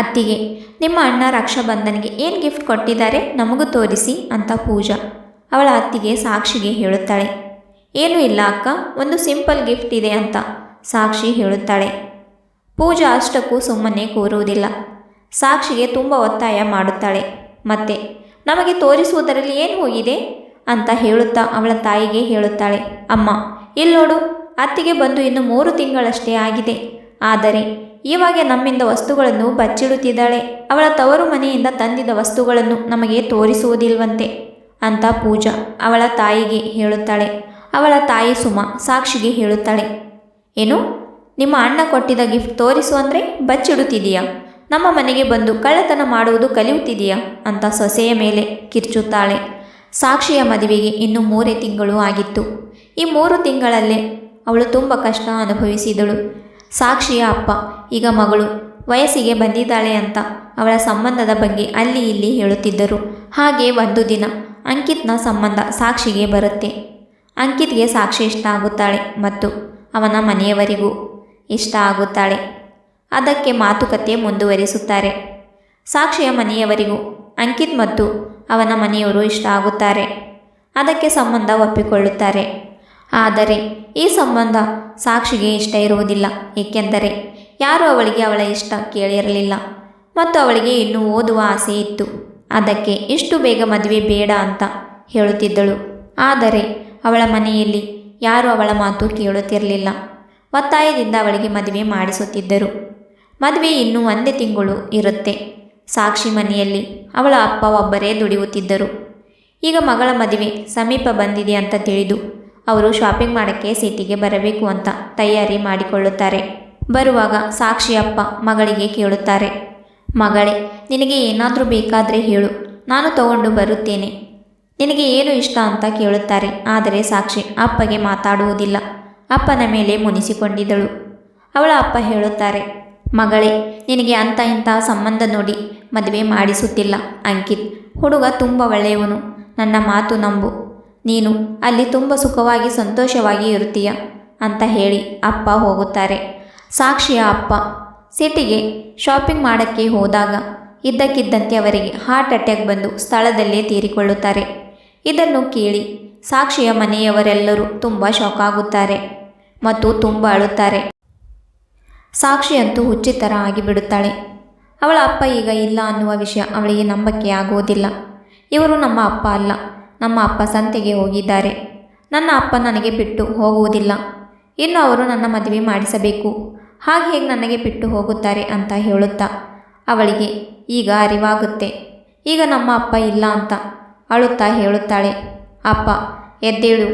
ಅತ್ತಿಗೆ, ನಿಮ್ಮ ಅಣ್ಣ ರಕ್ಷಾಬಂಧನಿಗೆ ಏನು ಗಿಫ್ಟ್ ಕೊಟ್ಟಿದ್ದಾರೆ ನಮಗೂ ತೋರಿಸಿ ಅಂತ ಪೂಜಾ. ಅವಳ ಅತ್ತಿಗೆ ಸಾಕ್ಷಿಗೆ ಹೇಳುತ್ತಾಳೆ, ಏನೂ ಇಲ್ಲ ಅಕ್ಕ, ಒಂದು ಸಿಂಪಲ್ ಗಿಫ್ಟ್ ಇದೆ ಅಂತ ಸಾಕ್ಷಿ ಹೇಳುತ್ತಾಳೆ. ಪೂಜಾ ಅಷ್ಟಕ್ಕೂ ಸುಮ್ಮನೆ ಕೂರುವುದಿಲ್ಲ. ಸಾಕ್ಷಿಗೆ ತುಂಬ ಒತ್ತಾಯ ಮಾಡುತ್ತಾಳೆ, ಮತ್ತೆ ನಮಗೆ ತೋರಿಸುವುದರಲ್ಲಿ ಏನು ಹೋಗಿದೆ? ಅಂತ ಹೇಳುತ್ತಾ ಅವಳ ತಾಯಿಗೆ ಹೇಳುತ್ತಾಳೆ, ಅಮ್ಮ ಇಲ್ಲೋಡು ಅತ್ತಿಗೆ ಬಂದು ಇನ್ನು ಮೂರು ತಿಂಗಳಷ್ಟೇ ಆಗಿದೆ. ಆದರೆ ಇವಾಗ ನಮ್ಮಿಂದ ವಸ್ತುಗಳನ್ನು ಬಚ್ಚಿಡುತ್ತಿದ್ದಾಳೆ. ಅವಳ ತವರು ಮನೆಯಿಂದ ತಂದಿದ್ದ ವಸ್ತುಗಳನ್ನು ನಮಗೆ ತೋರಿಸುವುದಿಲ್ವಂತೆ ಅಂತ ಪೂಜಾ ಅವಳ ತಾಯಿಗೆ ಹೇಳುತ್ತಾಳೆ. ಅವಳ ತಾಯಿ ಸುಮ ಸಾಕ್ಷಿಗೆ ಹೇಳುತ್ತಾಳೆ, ಏನು? ನಿಮ್ಮ ಅಣ್ಣ ಕೊಟ್ಟಿದ್ದ ಗಿಫ್ಟ್ ತೋರಿಸು ಅಂದರೆ ಬಚ್ಚಿಡುತ್ತಿದೆಯಾ ನಮ್ಮ ಮನೆಗೆ ಬಂದು ಕಳ್ಳತನ ಮಾಡುವುದು ಕಲಿಯುತ್ತಿದೆಯಾ ಅಂತ ಸೊಸೆಯ ಮೇಲೆ ಕಿರ್ಚುತ್ತಾಳೆ. ಸಾಕ್ಷಿಯ ಮದುವೆಗೆ ಇನ್ನು ಮೂರೇ ತಿಂಗಳು ಆಗಿತ್ತು. ಈ ಮೂರು ತಿಂಗಳಲ್ಲೇ ಅವಳು ತುಂಬ ಕಷ್ಟ ಅನುಭವಿಸಿದಳು. ಸಾಕ್ಷಿಯ ಅಪ್ಪ, ಈಗ ಮಗಳು. ವಯಸ್ಸಿಗೆ ಬಂದಿದ್ದಾಳೆ ಅಂತ ಅವಳ ಸಂಬಂಧದ ಬಗ್ಗೆ ಅಲ್ಲಿ ಇಲ್ಲಿ ಹೇಳುತ್ತಿದ್ದರು. ಹಾಗೆ ಒಂದು ದಿನ ಅಂಕಿತ್ನ ಸಂಬಂಧ ಸಾಕ್ಷಿಗೆ ಬರುತ್ತೆ. ಅಂಕಿತ್ಗೆ ಸಾಕ್ಷಿ ಇಷ್ಟ ಆಗುತ್ತಾಳೆ ಮತ್ತು ಅವನ ಮನೆಯವರಿಗೂ ಇಷ್ಟ ಆಗುತ್ತಾಳೆ. ಅದಕ್ಕೆ ಮಾತುಕತೆ ಮುಂದುವರಿಸುತ್ತಾರೆ. ಸಾಕ್ಷಿಯ ಮನೆಯವರಿಗೂ ಅಂಕಿತ್ ಮತ್ತು ಅವನ ಮನೆಯವರು ಇಷ್ಟ ಆಗುತ್ತಾರೆ. ಅದಕ್ಕೆ ಸಂಬಂಧ ಒಪ್ಪಿಕೊಳ್ಳುತ್ತಾರೆ. ಆದರೆ ಈ ಸಂಬಂಧ ಸಾಕ್ಷಿಗೆ ಇಷ್ಟ ಇರುವುದಿಲ್ಲ. ಏಕೆಂದರೆ ಯಾರೂ ಅವಳಿಗೆ ಅವಳ ಇಷ್ಟ ಕೇಳಿರಲಿಲ್ಲ. ಮತ್ತು ಅವಳಿಗೆ ಇನ್ನೂ ಓದುವ ಆಸೆ ಇತ್ತು. ಅದಕ್ಕೆ ಇಷ್ಟು ಬೇಗ ಮದುವೆ ಬೇಡ ಅಂತ ಹೇಳುತ್ತಿದ್ದಳು. ಆದರೆ ಅವಳ ಮನೆಯಲ್ಲಿ ಯಾರೂ ಅವಳ ಮಾತು ಕೇಳುತ್ತಿರಲಿಲ್ಲ. ಒತ್ತಾಯದಿಂದ ಅವಳಿಗೆ ಮದುವೆ ಮಾಡಿಸುತ್ತಿದ್ದರು. ಮದುವೆ ಇನ್ನೂ ಒಂದೇ ತಿಂಗಳು ಇರುತ್ತೆ. ಸಾಕ್ಷಿ ಮನೆಯಲ್ಲಿ ಅವಳ ಅಪ್ಪ ಒಬ್ಬರೇ ದುಡಿಯುತ್ತಿದ್ದರು. ಈಗ ಮಗಳ ಮದುವೆ ಸಮೀಪ ಬಂದಿದೆ ಅಂತ ತಿಳಿದು ಅವರು ಶಾಪಿಂಗ್ ಮಾಡೋಕ್ಕೆ ಸಿಟಿಗೆ ಬರಬೇಕು ಅಂತ ತಯಾರಿ ಮಾಡಿಕೊಳ್ಳುತ್ತಾರೆ. ಬರುವಾಗ ಸಾಕ್ಷಿ ಅಪ್ಪ ಮಗಳಿಗೆ ಕೇಳುತ್ತಾರೆ, ಮಗಳೇ, ನಿನಗೆ ಏನಾದರೂ ಬೇಕಾದರೆ ಹೇಳು. ನಾನು ತಗೊಂಡು ಬರುತ್ತೇನೆ. ನಿನಗೆ ಏನು ಇಷ್ಟ ಅಂತ ಕೇಳುತ್ತಾರೆ. ಆದರೆ ಸಾಕ್ಷಿ ಅಪ್ಪಗೆ ಮಾತಾಡುವುದಿಲ್ಲ. ಅಪ್ಪನ ಮೇಲೆ ಮುನಿಸಿಕೊಂಡಿದ್ದಳು. ಅವಳ ಅಪ್ಪ ಹೇಳುತ್ತಾರೆ, ಮಗಳೇ, ನಿನಗೆ ಅಂತ ಇಂಥ ಸಂಬಂಧ ನೋಡಿ ಮದುವೆ ಮಾಡಿಸುತ್ತಿಲ್ಲ, ಅಂಕಿತ್. ಹುಡುಗ ತುಂಬ ಒಳ್ಳೆಯವನು. ನನ್ನ ಮಾತು ನಂಬು. ನೀನು ಅಲ್ಲಿ ತುಂಬ ಸುಖವಾಗಿ ಸಂತೋಷವಾಗಿ ಇರುತ್ತೀಯ ಅಂತ ಹೇಳಿ ಅಪ್ಪ ಹೋಗುತ್ತಾರೆ. ಸಾಕ್ಷಿಯ ಅಪ್ಪ. ಸಿಟಿಗೆ ಶಾಪಿಂಗ್ ಮಾಡೋಕ್ಕೆ ಹೋದಾಗ ಇದ್ದಕ್ಕಿದ್ದಂತೆ ಅವರಿಗೆ ಹಾರ್ಟ್ ಅಟ್ಯಾಕ್ ಬಂದು ಸ್ಥಳದಲ್ಲೇ ತೀರಿಕೊಳ್ಳುತ್ತಾರೆ. ಇದನ್ನು ಕೇಳಿ ಸಾಕ್ಷಿಯ ಮನೆಯವರೆಲ್ಲರೂ ತುಂಬ ಶಾಕ್ ಆಗುತ್ತಾರೆ ಮತ್ತು ತುಂಬ ಅಳುತ್ತಾರೆ. ಸಾಕ್ಷಿಯಂತೂ ಹುಚ್ಚಿತರ ಆಗಿಬಿಡುತ್ತಾಳೆ. ಅವಳ ಅಪ್ಪ ಈಗ ಇಲ್ಲ ಅನ್ನುವ ವಿಷಯ ಅವಳಿಗೆ ನಂಬಕ್ಕೆ ಆಗುವುದಿಲ್ಲ. ಇವರು ನಮ್ಮ ಅಪ್ಪ ಅಲ್ಲ. ನಮ್ಮ ಅಪ್ಪ ಸಂತೆಗೆ ಹೋಗಿದ್ದಾರೆ. ನನ್ನ ಅಪ್ಪ ನನಗೆ ಬಿಟ್ಟು ಹೋಗುವುದಿಲ್ಲ. ಇನ್ನು ಅವರು ನನ್ನ ಮದುವೆ ಮಾಡಿಸಬೇಕು. ಹಾಗೆ ಹೇಗೆ ನನಗೆ ಬಿಟ್ಟು ಹೋಗುತ್ತಾರೆ ಅಂತ ಹೇಳುತ್ತಾ, ಅವಳಿಗೆ ಈಗ ಅರಿವಾಗುತ್ತೆ. ಈಗ ನಮ್ಮ ಅಪ್ಪ ಇಲ್ಲ ಅಂತ ಅಳುತ್ತಾ ಹೇಳುತ್ತಾಳೆ. ಅಪ್ಪ, ಎದ್ದೇಳು.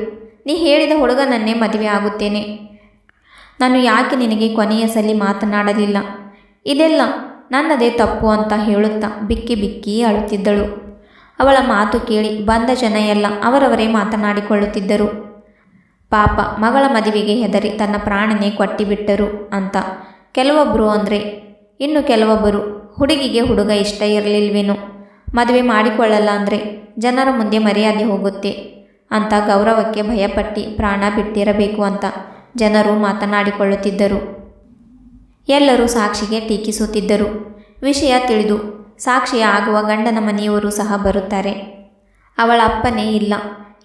ನೀ ಹೇಳಿದ ಹುಡುಗನನ್ನೇ ಮದುವೆ ಆಗುತ್ತೇನೆ. ನಾನು ಯಾಕೆ ನಿನಗೆ ಕೊನೆಯ ಸಲಿ ಮಾತನಾಡಲಿಲ್ಲ? ಇದೆಲ್ಲ ನನ್ನದೇ ತಪ್ಪು ಅಂತ ಹೇಳುತ್ತಾ ಬಿಕ್ಕಿ ಬಿಕ್ಕಿ ಅಳುತ್ತಿದ್ದಳು. ಅವಳ ಮಾತು ಕೇಳಿ ಬಂದ ಜನ ಎಲ್ಲ ಅವರವರೇ ಮಾತನಾಡಿಕೊಳ್ಳುತ್ತಿದ್ದರು. ಪಾಪ ಮಗಳ ಮದುವೆಗೆ ಹೆದರಿ ತನ್ನ ಪ್ರಾಣನೇ ಕೊಟ್ಟಿಬಿಟ್ಟರು ಅಂತ. ಕೆಲವೊಬ್ಬರು ಅಂದರೆ, ಇನ್ನು ಕೆಲವೊಬ್ಬರು ಹುಡುಗಿಗೆ ಹುಡುಗ ಇಷ್ಟ ಇರಲಿಲ್ವೇನೋ? ಮದುವೆ ಮಾಡಿಕೊಳ್ಳಲ್ಲ ಅಂದರೆ ಜನರ ಮುಂದೆ ಮರ್ಯಾದೆ ಹೋಗುತ್ತೆ ಅಂತ ಗೌರವಕ್ಕೆ ಭಯಪಟ್ಟು ಪ್ರಾಣ ಬಿಟ್ಟಿರಬೇಕು ಅಂತ ಜನರು ಮಾತನಾಡಿಕೊಳ್ಳುತ್ತಿದ್ದರು. ಎಲ್ಲರೂ ಸಾಕ್ಷಿಗೆ ಟೀಕಿಸುತ್ತಿದ್ದರು. ವಿಷಯ ತಿಳಿದು ಸಾಕ್ಷಿಯ ಆಗುವ ಗಂಡನ ಮನೆಯವರು ಸಹ ಬರುತ್ತಾರೆ. ಅವಳ ಅಪ್ಪನೇ ಇಲ್ಲ.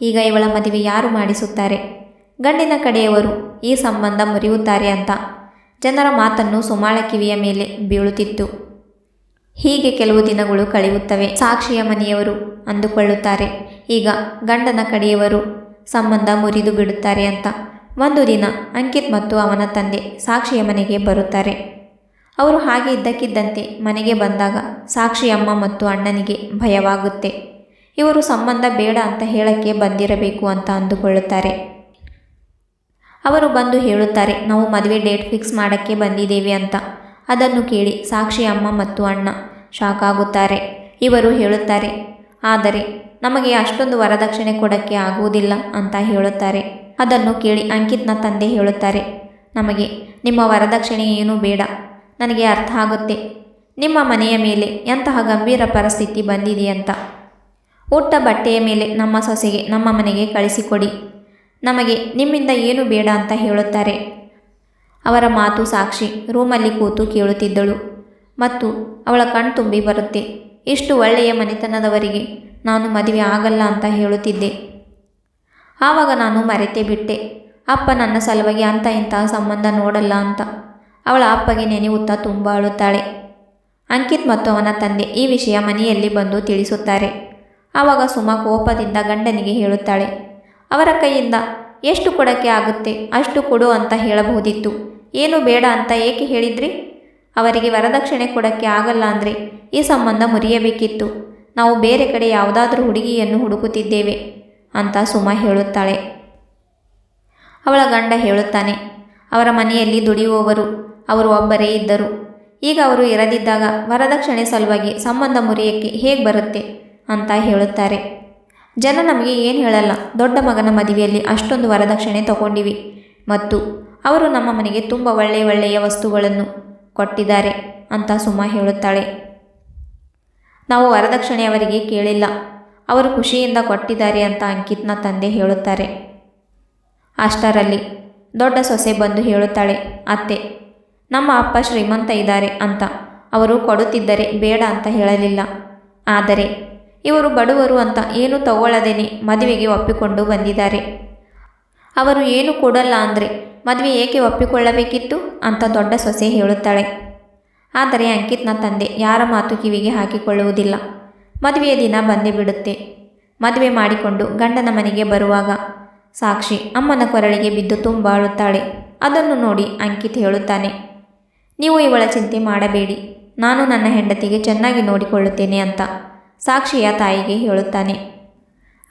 ಈಗ ಇವಳ ಮದುವೆ ಯಾರು ಮಾಡಿಸುತ್ತಾರೆ? ಗಂಡಿನ ಕಡೆಯವರು ಈ ಸಂಬಂಧ ಮುರಿಯುತ್ತಾರೆ ಅಂತ. ಜನರ ಮಾತನ್ನು ಸುಮಾಳ ಕಿವಿಯ ಮೇಲೆ ಬೀಳುತ್ತಿತ್ತು. ಹೀಗೆ ಕೆಲವು ದಿನಗಳು ಕಳೆಯುತ್ತವೆ. ಸಾಕ್ಷಿಯ ಮನೆಯವರು ಅಂದುಕೊಳ್ಳುತ್ತಾರೆ. ಈಗ ಗಂಡನ ಕಡೆಯವರು ಸಂಬಂಧ ಮುರಿದು ಬಿಡುತ್ತಾರೆ ಅಂತ. ಒಂದು ದಿನ ಅಂಕಿತ್ ಮತ್ತು ಅವನ ತಂದೆ ಸಾಕ್ಷಿಯ ಮನೆಗೆ ಬರುತ್ತಾರೆ. ಅವರು ಹಾಗೆ ಇದ್ದಕ್ಕಿದ್ದಂತೆ ಮನೆಗೆ ಬಂದಾಗ ಸಾಕ್ಷಿ ಅಮ್ಮ ಮತ್ತು ಅಣ್ಣನಿಗೆ ಭಯವಾಗುತ್ತೆ. ಇವರು ಸಂಬಂಧ ಬೇಡ ಅಂತ ಹೇಳಕ್ಕೆ ಬಂದಿರಬೇಕು ಅಂತ ಅಂದುಕೊಳ್ಳುತ್ತಾರೆ. ಅವರು ಬಂದು ಹೇಳುತ್ತಾರೆ, ನಾವು ಮದುವೆ ಡೇಟ್ ಫಿಕ್ಸ್ ಮಾಡೋಕ್ಕೆ ಬಂದಿದ್ದೇವೆ ಅಂತ. ಅದನ್ನು ಕೇಳಿ ಸಾಕ್ಷಿ ಅಮ್ಮ ಮತ್ತು ಅಣ್ಣ ಶಾಕ್ ಆಗುತ್ತಾರೆ ಇವರು ಹೇಳುತ್ತಾರೆ, ಆದರೆ ನಮಗೆ ಅಷ್ಟೊಂದು ವರದಕ್ಷಿಣೆ ಕೊಡೋಕ್ಕೆ ಆಗುವುದಿಲ್ಲ ಅಂತ ಹೇಳುತ್ತಾರೆ. ಅದನ್ನು ಕೇಳಿ ಅಂಕಿತ್ನ ತಂದೆ ಹೇಳುತ್ತಾರೆ, ನಮಗೆ ನಿಮ್ಮ ವರದಕ್ಷಿಣೆ ಏನೂ ಬೇಡ. ನನಗೆ ಅರ್ಥ ಆಗುತ್ತೆ. ನಿಮ್ಮ ಮನೆಯ ಮೇಲೆ ಎಂತಹ ಗಂಭೀರ ಪರಿಸ್ಥಿತಿ ಬಂದಿದೆ ಅಂತ ಉಟ್ಟ ಬಟ್ಟೆಯ ಮೇಲೆ ನಮ್ಮ ಸೊಸೆಗೆ ನಮ್ಮ ಮನೆಗೆ ಕಳಿಸಿಕೊಡಿ. ನಮಗೆ ನಿಮ್ಮಿಂದ ಏನು ಬೇಡ ಅಂತ ಹೇಳುತ್ತಾರೆ. ಅವರ ಮಾತು ಸಾಕ್ಷಿ ರೂಮಲ್ಲಿ ಕೂತು ಕೇಳುತ್ತಿದ್ದಳು. ಮತ್ತು ಅವಳ ಕಣ್ ತುಂಬಿ ಬರುತ್ತೆ. ಇಷ್ಟು ಒಳ್ಳೆಯ ಮನೆತನದವರಿಗೆ ನಾನು ಮದುವೆ ಆಗಲ್ಲ ಅಂತ ಹೇಳುತ್ತಿದ್ದೆ. ಆವಾಗ ನಾನು ಮರೆತೇ ಬಿಟ್ಟೆ. ಅಪ್ಪ ನನ್ನ ಸಲುವಾಗಿ ಅಂತ ಇಂತಹ ಸಂಬಂಧ ನೋಡಲ್ಲ ಅಂತ. ಅವಳ ಅಪ್ಪಗೆ ನೆನೆಯುತ್ತಾ ತುಂಬ ಅಳುತ್ತಾಳೆ. ಅಂಕಿತ್ ಮತ್ತು ಅವನ ತಂದೆ ಈ ವಿಷಯ ಮನೆಯಲ್ಲಿ ಬಂದು ತಿಳಿಸುತ್ತಾರೆ. ಆವಾಗ ಸುಮಾ ಕೋಪದಿಂದ ಗಂಡನಿಗೆ ಹೇಳುತ್ತಾಳೆ, ಅವರ ಕೈಯಿಂದ ಎಷ್ಟು ಕೊಡಕ್ಕೆ ಆಗುತ್ತೆ, ಅಷ್ಟು ಕೊಡು ಅಂತ ಹೇಳಬಹುದಿತ್ತು. ಏನು ಬೇಡ ಅಂತ ಏಕೆ ಹೇಳಿದ್ರಿ? ಅವರಿಗೆ ವರದಕ್ಷಿಣೆ ಕೊಡಕ್ಕೆ ಆಗಲ್ಲ ಅಂದರೆ ಈ ಸಂಬಂಧ ಮುರಿಯಬೇಕಿತ್ತು. ನಾವು ಬೇರೆ ಕಡೆ ಯಾವುದಾದ್ರೂ ಹುಡುಗಿಯನ್ನು ಹುಡುಕುತ್ತಿದ್ದೇವೆ ಅಂತ ಸುಮಾ ಹೇಳುತ್ತಾಳೆ. ಅವಳ ಗಂಡ ಹೇಳುತ್ತಾನೆ, ಅವರ ಮನೆಯಲ್ಲಿ ದುಡಿಯುವವರು ಅವರು ಒಬ್ಬರೇ ಇದ್ದರು. ಈಗ ಅವರು ಇರದಿದ್ದಾಗ ವರದಕ್ಷಿಣೆ ಸಲುವಾಗಿ ಸಂಬಂಧ ಮುರಿಯಕ್ಕೆ ಹೇಗೆ ಬರುತ್ತೆ ಅಂತ ಹೇಳುತ್ತಾರೆ. ಜನ ನಮಗೆ ಏನು ಹೇಳಲ್ಲ, ದೊಡ್ಡ ಮಗನ ಮದುವೆಯಲ್ಲಿ ಅಷ್ಟೊಂದು ವರದಕ್ಷಿಣೆ ತಗೊಂಡಿವಿ ಮತ್ತು ಅವರು ನಮ್ಮ ಮನೆಗೆ ತುಂಬ ಒಳ್ಳೆಯ ಒಳ್ಳೆಯ ವಸ್ತುಗಳನ್ನು ಕೊಟ್ಟಿದ್ದಾರೆ ಅಂತ ಸುಮಾ ಹೇಳುತ್ತಾಳೆ. ನಾವು ವರದಕ್ಷಿಣೆ ಅವರಿಗೆ ಕೇಳಿಲ್ಲ, ಅವರು ಖುಷಿಯಿಂದ ಕೊಟ್ಟಿದ್ದಾರೆ ಅಂತ ಅಂಕಿತ್ನ ತಂದೆ ಹೇಳುತ್ತಾರೆ. ಅಷ್ಟರಲ್ಲಿ ದೊಡ್ಡ ಸೊಸೆ ಬಂದು ಹೇಳುತ್ತಾಳೆ, ಅತ್ತೆ ನಮ್ಮ ಅಪ್ಪ ಶ್ರೀಮಂತ ಇದ್ದಾರೆ ಅಂತ. ಅವರು ಕೊಡುತ್ತಿದ್ದರೆ ಬೇಡ ಅಂತ ಹೇಳಲಿಲ್ಲ. ಆದರೆ, ಇವರು ಬಡವರು ಅಂತ ಏನು ತಗೊಳ್ಳದೇನೆ ಮದುವೆಗೆ ಒಪ್ಪಿಕೊಂಡು ಬಂದಿದ್ದಾರೆ. ಅವರು ಏನು ಕೊಡಲ್ಲ ಅಂದರೆ ಮದುವೆ ಏಕೆ ಒಪ್ಪಿಕೊಳ್ಳಬೇಕಿತ್ತು ಅಂತ ದೊಡ್ಡ ಸೊಸೆ ಹೇಳುತ್ತಾಳೆ. ಆದರೆ ಅಂಕಿತ್ನ ತಂದೆ ಯಾರ ಮಾತು ಕಿವಿಗೆ ಹಾಕಿಕೊಳ್ಳುವುದಿಲ್ಲ. ಮದುವೆಯ ದಿನ ಬಂದೇ ಬಿಡುತ್ತೆ. ಮದುವೆ ಮಾಡಿಕೊಂಡು ಗಂಡನ ಮನೆಗೆ ಬರುವಾಗ ಸಾಕ್ಷಿ ಅಮ್ಮನ ಕೊರಳಿಗೆ ಬಿದ್ದು ತುಂಬ ಅಳುತ್ತಾಳೆ ಅದನ್ನು ನೋಡಿ ಅಂಕಿತ್ ಹೇಳುತ್ತಾನೆ. ನೀವು ಇವಳ ಚಿಂತೆ ಮಾಡಬೇಡಿ. ನಾನು ನನ್ನ ಹೆಂಡತಿಗೆ ಚೆನ್ನಾಗಿ ನೋಡಿಕೊಳ್ಳುತ್ತೇನೆ ಅಂತ ಸಾಕ್ಷಿಯ ತಾಯಿಗೆ ಹೇಳುತ್ತಾನೆ.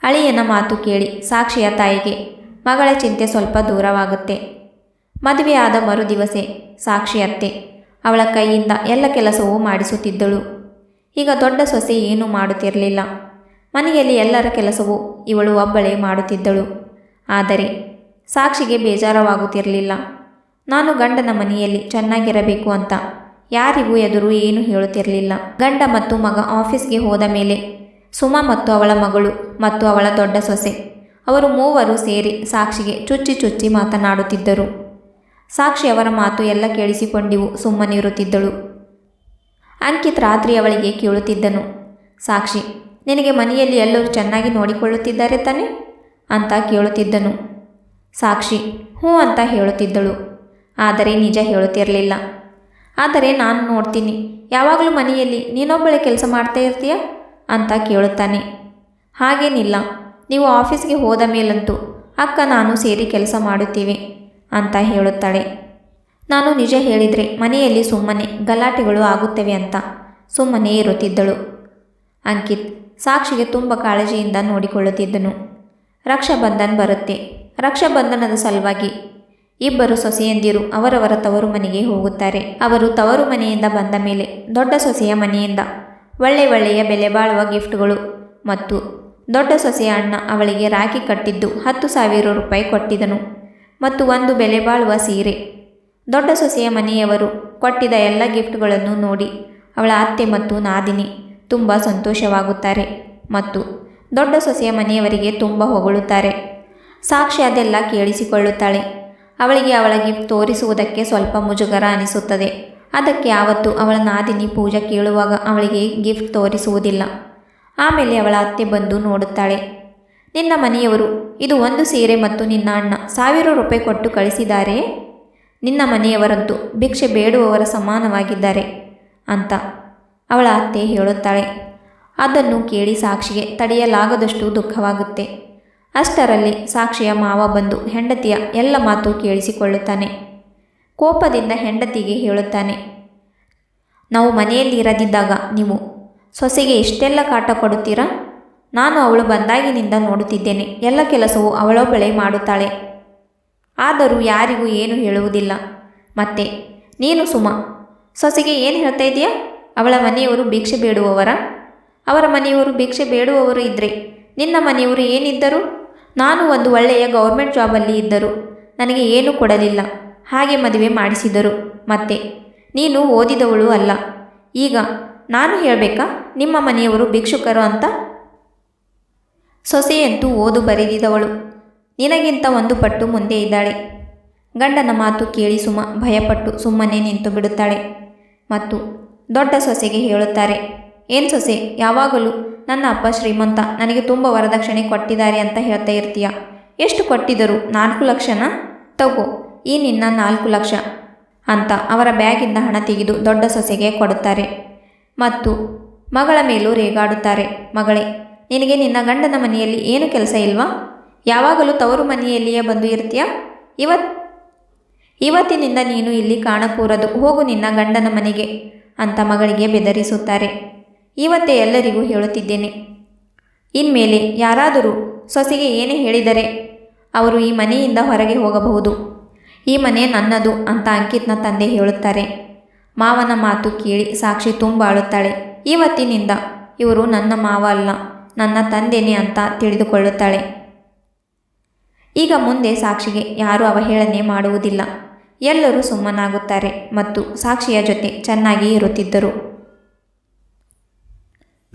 ಅಳಿಯನ ಮಾತು ಕೇಳಿ ಸಾಕ್ಷಿಯ ತಾಯಿಗೆ, ಮಗಳ ಚಿಂತೆ ಸ್ವಲ್ಪ ದೂರವಾಗುತ್ತೆ. ಮದುವೆಯಾದ ಮರುದಿವಸೆ ಸಾಕ್ಷಿ ಅತ್ತೆ, ಅವಳ ಕೈಯಿಂದ ಎಲ್ಲ ಕೆಲಸವೂ ಮಾಡಿಸುತ್ತಿದ್ದಳು. ಈಗ ದೊಡ್ಡ ಸೊಸೆ ಏನೂ ಮಾಡುತ್ತಿರಲಿಲ್ಲ. ಮನೆಯಲ್ಲಿ ಎಲ್ಲರ ಕೆಲಸವೂ ಇವಳು ಒಬ್ಬಳೇ ಮಾಡುತ್ತಿದ್ದಳು. ಆದರೆ ಸಾಕ್ಷಿಗೆ ಬೇಜಾರವಾಗುತ್ತಿರಲಿಲ್ಲ. ನಾನು ಗಂಡನ ಮನೆಯಲ್ಲಿ ಚೆನ್ನಾಗಿರಬೇಕು ಅಂತ. ಯಾರಿಗೂ ಎದುರು ಏನು ಹೇಳುತ್ತಿರಲಿಲ್ಲ. ಗಂಡ ಮತ್ತು ಮಗ ಆಫೀಸ್ಗೆ ಹೋದ ಮೇಲೆ ಸುಮಾ ಮತ್ತು ಅವಳ ಮಗಳು ಮತ್ತು ಅವಳ ದೊಡ್ಡ ಸೊಸೆ, ಅವರು ಮೂವರು ಸೇರಿ ಸಾಕ್ಷಿಗೆ ಚುಚ್ಚಿ ಚುಚ್ಚಿ ಮಾತನಾಡುತ್ತಿದ್ದರು. ಸಾಕ್ಷಿ ಅವರ ಮಾತು ಎಲ್ಲ ಕೇಳಿಸಿಕೊಂಡಿವು ಸುಮ್ಮನಿರುತ್ತಿದ್ದಳು ಅಂಕಿತ್ ರಾತ್ರಿ ಅವಳಿಗೆ ಕೇಳುತ್ತಿದ್ದನು, ಸಾಕ್ಷಿ, ನಿನಗೆ ಮನೆಯಲ್ಲಿ ಎಲ್ಲರೂ ಚೆನ್ನಾಗಿ ನೋಡಿಕೊಳ್ಳುತ್ತಿದ್ದಾರೆ ತಾನೆ? ಅಂತ ಕೇಳುತ್ತಿದ್ದನು. ಸಾಕ್ಷಿ, ಹ್ಞೂ ಅಂತ ಹೇಳುತ್ತಿದ್ದಳು. ಆದರೆ ನಿಜ ಹೇಳುತ್ತಿರಲಿಲ್ಲ. ಆದರೆ ನಾನು ನೋಡ್ತೀನಿ, ಯಾವಾಗಲೂ ಮನೆಯಲ್ಲಿ ನೀನೊಬ್ಬಳೆ ಕೆಲಸ ಮಾಡ್ತಾ ಇರ್ತೀಯ? ಅಂತ ಕೇಳುತ್ತಾನೆ. ಹಾಗೇನಿಲ್ಲ, ನೀವು ಆಫೀಸ್ಗೆ ಹೋದ ಮೇಲಂತೂ ಅಕ್ಕ ನಾನು ಸೇರಿ ಕೆಲಸ ಮಾಡುತ್ತೀವಿ ಅಂತ ಹೇಳುತ್ತಾಳೆ. ನಾನು ನಿಜ ಹೇಳಿದರೆ ಮನೆಯಲ್ಲಿ ಸುಮ್ಮನೆ ಗಲಾಟೆಗಳು ಆಗುತ್ತವೆ ಅಂತ ಸುಮ್ಮನೆ ಇರುತ್ತಿದ್ದಳು. ಅಂಕಿತ್ ಸಾಕ್ಷಿಗೆ ತುಂಬ ಕಾಳಜಿಯಿಂದ ನೋಡಿಕೊಳ್ಳುತ್ತಿದ್ದನು. ರಕ್ಷಾಬಂಧನ್ ಬರುತ್ತೆ. ರಕ್ಷಾಬಂಧನದ ಸಲುವಾಗಿ ಇಬ್ಬರು ಸೊಸೆಯಂದಿರು ಅವರವರ ತವರು ಮನೆಗೆ ಹೋಗುತ್ತಾರೆ. ಅವರು ತವರು ಮನೆಯಿಂದ ಬಂದ ಮೇಲೆ ದೊಡ್ಡ ಸೊಸೆಯ ಮನೆಯಿಂದ ಒಳ್ಳೆ ಒಳ್ಳೆಯ ಬೆಲೆ ಬಾಳುವ ಗಿಫ್ಟ್ಗಳು ಮತ್ತು ದೊಡ್ಡ ಸೊಸೆಯ ಅಣ್ಣ ಅವಳಿಗೆ ರಾಖಿ ಕಟ್ಟಿದ್ದು ಹತ್ತು ಸಾವಿರ ರೂಪಾಯಿ ಕೊಟ್ಟಿದನು ಮತ್ತು ಒಂದು ಬೆಲೆ ಬಾಳುವ ಸೀರೆ. ದೊಡ್ಡ ಸೊಸೆಯ ಮನೆಯವರು ಕೊಟ್ಟಿದ ಎಲ್ಲ ಗಿಫ್ಟ್ಗಳನ್ನು ನೋಡಿ ಅವಳ ಅತ್ತೆ ಮತ್ತು ನಾದಿನಿ ತುಂಬ ಸಂತೋಷವಾಗುತ್ತಾರೆ ಮತ್ತು ದೊಡ್ಡ ಸೊಸೆಯ ಮನೆಯವರಿಗೆ ತುಂಬ ಹೊಗಳುತ್ತಾರೆ. ಸಾಕ್ಷಿ ಅದೆಲ್ಲ ಕೇಳಿಸಿಕೊಳ್ಳುತ್ತಾಳೆ. ಅವಳಿಗೆ ಅವಳ ಗಿಫ್ಟ್ ತೋರಿಸುವುದಕ್ಕೆ ಸ್ವಲ್ಪ ಮುಜುಗರ ಅನಿಸುತ್ತದೆ. ಅದಕ್ಕೆ ಆವತ್ತು ಅವಳ ನಾದಿನಿ ಪೂಜಾ ಕೇಳುವಾಗ ಅವಳಿಗೆ ಗಿಫ್ಟ್ ತೋರಿಸುವುದಿಲ್ಲ. ಆಮೇಲೆ ಅವಳ ಅತ್ತೆ ಬಂದು ನೋಡುತ್ತಾಳೆ. ನಿನ್ನ ಮನೆಯವರು, ಇದು ಒಂದು ಸೀರೆ ಮತ್ತು ನಿನ್ನ ಅಣ್ಣ ಸಾವಿರ ರೂಪಾಯಿ ಕೊಟ್ಟು ಕಳಿಸಿದ್ದಾರೆ ನಿನ್ನ ಮನೆಯವರಂತೂ ಭಿಕ್ಷೆ ಬೇಡುವವರ ಸಮಾನವಾಗಿದ್ದಾರೆ ಅಂತ ಅವಳ ಅತ್ತೆ ಹೇಳುತ್ತಾಳೆ. ಅದನ್ನು ಕೇಳಿ ಸಾಕ್ಷಿಗೆ ತಡೆಯಲಾಗದಷ್ಟು ದುಃಖವಾಗುತ್ತೆ. ಅಷ್ಟರಲ್ಲಿ ಸಾಕ್ಷಿಯ ಮಾವ ಬಂದು ಹೆಂಡತಿಯ ಎಲ್ಲ ಮಾತು ಕೇಳಿಸಿಕೊಳ್ಳುತ್ತಾನೆ. ಕೋಪದಿಂದ ಹೆಂಡತಿಗೆ ಹೇಳುತ್ತಾನೆ, ನಾವು ಮನೆಯಲ್ಲಿ ಇರದಿದ್ದಾಗ ನೀವು ಸೊಸೆಗೆ ಇಷ್ಟೆಲ್ಲ ಕಾಟ ಕೊಡುತ್ತೀರಾ? ನಾನು ಅವಳು ಬಂದಾಗಿನಿಂದ ನೋಡುತ್ತಿದ್ದೇನೆ, ಎಲ್ಲ ಕೆಲಸವೂ ಅವಳೊಬ್ಬಳೆ ಮಾಡುತ್ತಾಳೆ. ಆದರೂ ಯಾರಿಗೂ ಏನು ಹೇಳುವುದಿಲ್ಲ. ಮತ್ತೆ, ನೀನು ಸುಮ, ಸೊಸೆಗೆ ಏನು ಹೇಳ್ತಾ ಇದೆಯಾ ಅವಳ ಮನೆಯವರು ಭಿಕ್ಷೆ ಬೇಡುವವರ? ಅವರ ಮನೆಯವರು ಭಿಕ್ಷೆ ಬೇಡುವವರು ಇದ್ದರೆ ನಿನ್ನ ಮನೆಯವರು ಏನಿದ್ದರು? ನಾನು ಒಂದು ಒಳ್ಳೆಯ ಗೌರ್ಮೆಂಟ್ ಜಾಬಲ್ಲಿ ಇದ್ದರು. ನನಗೆ ಏನೂ ಕೊಡಲಿಲ್ಲ. ಹಾಗೆ ಮದುವೆ ಮಾಡಿಸಿದರು. ಮತ್ತೆ, ನೀನು ಓದಿದವಳು ಅಲ್ಲ. ಈಗ ನಾನು ಹೇಳಬೇಕಾ, ನಿಮ್ಮ ಮನೆಯವರು ಭಿಕ್ಷುಕರು ಅಂತ? ಸೊಸೆಯಂತೂ ಓದು ಬರೆದಿದವಳು. ನಿನಗಿಂತ ಒಂದು ಪಟ್ಟು ಮುಂದೆ ಇದ್ದಾಳೆ. ಗಂಡನ ಮಾತು ಕೇಳಿ ಸುಮ, ಭಯಪಟ್ಟು ಸುಮ್ಮನೆ ನಿಂತು ಬಿಡುತ್ತಾಳೆ. ಮತ್ತು ದೊಡ್ಡ ಸೊಸೆಗೆ ಹೇಳುತ್ತಾರೆ, ಏನು ಸೊಸೆ, ಯಾವಾಗಲೂ ನನ್ನ ಅಪ್ಪ ಶ್ರೀಮಂತ, ನನಗೆ ತುಂಬ ವರದಕ್ಷಿಣೆ ಕೊಟ್ಟಿದ್ದಾರೆ ಅಂತ ಹೇಳ್ತಾ ಇರ್ತೀಯ. ಎಷ್ಟು ಕೊಟ್ಟಿದ್ದರು ನಾಲ್ಕು ಲಕ್ಷನ? ತಗೋ, ಈ ನಿನ್ನ ನಾಲ್ಕು ಲಕ್ಷ ಅಂತ ಅವರ ಬ್ಯಾಗಿಂದ ಹಣ ತೆಗೆದು ದೊಡ್ಡ ಸೊಸೆಗೆ ಕೊಡುತ್ತಾರೆ. ಮತ್ತು ಮಗಳ ಮೇಲೂ ರೇಗಾಡುತ್ತಾರೆ. ಮಗಳೇ, ನಿನಗೆ ನಿನ್ನ ಗಂಡನ ಮನೆಯಲ್ಲಿ ಏನು ಕೆಲಸ ಇಲ್ವಾ? ಯಾವಾಗಲೂ ತವರು ಮನೆಯಲ್ಲಿಯೇ ಬಂದು ಇರ್ತೀಯ? ಇವತ್, ಇವತ್ತಿನಿಂದ ನೀನು ಇಲ್ಲಿ ಕಾಣಕೂರದು, ಹೋಗು ನಿನ್ನ ಗಂಡನ ಮನೆಗೆ ಅಂತ ಮಗಳಿಗೆ ಬೆದರಿಸುತ್ತಾರೆ. ಇವತ್ತೇ ಎಲ್ಲರಿಗೂ ಹೇಳುತ್ತಿದ್ದೇನೆ. ಇನ್ಮೇಲೆ ಯಾರಾದರೂ ಸೊಸೆಗೆ ಏನೇ ಹೇಳಿದರೆ ಅವರು ಈ ಮನೆಯಿಂದ ಹೊರಗೆ ಹೋಗಬಹುದು. ಈ ಮನೆ ನನ್ನದು ಅಂತ ಅಂಕಿತ್ನ ತಂದೆ ಹೇಳುತ್ತಾರೆ. ಮಾವನ ಮಾತು ಕೇಳಿ ಸಾಕ್ಷಿ ತುಂಬ ಅಳುತ್ತಾಳೆ ಇವತ್ತಿನಿಂದ ಇವರು ನನ್ನ ಮಾವ ಅಲ್ಲ, ನನ್ನ ತಂದೆನೇ ಅಂತ ತಿಳಿದುಕೊಳ್ಳುತ್ತಾಳೆ. ಈಗ ಮುಂದೆ ಸಾಕ್ಷಿಗೆ ಯಾರೂ ಅವಹೇಳನೆ ಮಾಡುವುದಿಲ್ಲ. ಎಲ್ಲರೂ ಸುಮ್ಮನಾಗುತ್ತಾರೆ ಮತ್ತು ಸಾಕ್ಷಿಯ ಜೊತೆ ಚೆನ್ನಾಗಿ ಇರುತ್ತಿದ್ದರು.